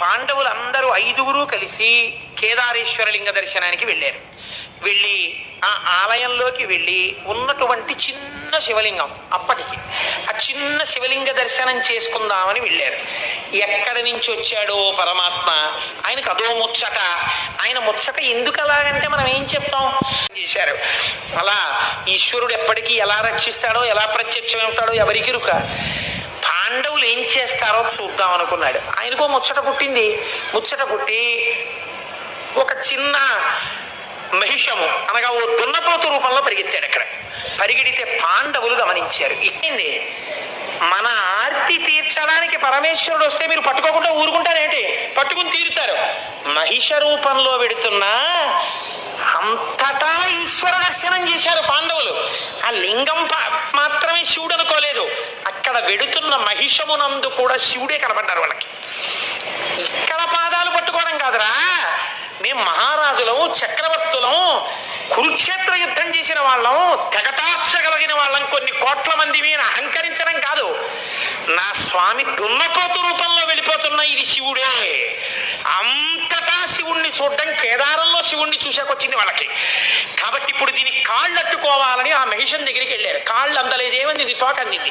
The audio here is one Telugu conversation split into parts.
పాండవులందరూ ఐదుగురు కలిసి కేదారేశ్వరలింగ దర్శనానికి వెళ్ళారు. వెళ్ళి ఆ ఆలయంలోకి వెళ్ళి ఉన్నటువంటి చిన్న శివలింగం అప్పటికి. ఆ చిన్న శివలింగ దర్శనం చేసుకుందామని వెళ్ళారు. ఎక్కడి నుంచి వచ్చాడో పరమాత్మ ఆయనకు అదో ముచ్చట. ఆయన ముచ్చట ఎందుకు అలాగంటే మనం ఏం చెప్తాం? చేశారు? అలా ఈశ్వరుడు ఎప్పటికీ ఎలా రక్షిస్తాడో ఎలా ప్రత్యక్షమవుతాడో ఎవరికి రుక. పాండవులు ఏం చేస్తారో చూద్దాం అనుకున్నాడు. ఆయనకో ముచ్చట పుట్టింది. ముచ్చట పుట్టి ఒక చిన్న మహిషము అనగా ఓ దున్నపోతు రూపంలో పరిగెత్తాడు అక్కడ. పరిగెడితే పాండవులు గమనించారు. ఇక్కింది మన ఆర్తి తీర్చడానికి పరమేశ్వరుడు వస్తే మీరు పట్టుకోకుండా ఊరుకుంటారేంటి? పట్టుకుని తీరుతారు. మహిష రూపంలో పెడుతున్నా అంతటా ఈశ్వర దర్శనం చేశారు పాండవులు. ఆ లింగం అక్కడ వెడుతున్న మహిషమునందు కూడా శివుడే కనబడ్డారు వాళ్ళకి. ఇక్కడ పాదాలు పట్టుకోవడం కాదురా. మేము మహారాజులం చక్రవర్తులం కురుక్షేత్ర యుద్ధం చేసిన వాళ్ళం తెగటార్చగలిగిన వాళ్ళం కొన్ని కోట్ల మంది మీద అహంకరించడం కాదు. నా స్వామి దున్నపోతు రూపంలో వెళ్ళిపోతున్న ఇది శివుడే అంతటా శివుణ్ణి చూడడం కేదారంలో శివుణ్ణి చూసాకొచ్చింది వాళ్ళకి. కాబట్టి ఇప్పుడు దీని కాళ్ళు అట్టుకోవాలని ఆ మహిషన్ దగ్గరికి వెళ్ళారు. కాళ్ళు అందలేదేమని ఇది తోకందింది.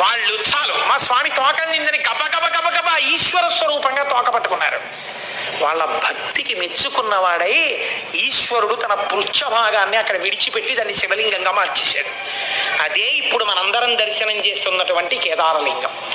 వాళ్ళు చాలు మా స్వామి తోకందిందని గబ గబ గబ గబ ఈశ్వర స్వరూపంగా తోక పట్టుకున్నారు. వాళ్ళ భక్తికి మెచ్చుకున్నవాడై ఈశ్వరుడు తన పృచ్ఛ భాగాన్ని అక్కడ విడిచిపెట్టి దాన్ని శివలింగంగా మార్చేశాడు. అదే ఇప్పుడు మనందరం దర్శనం చేస్తున్నటువంటి కేదారలింగం.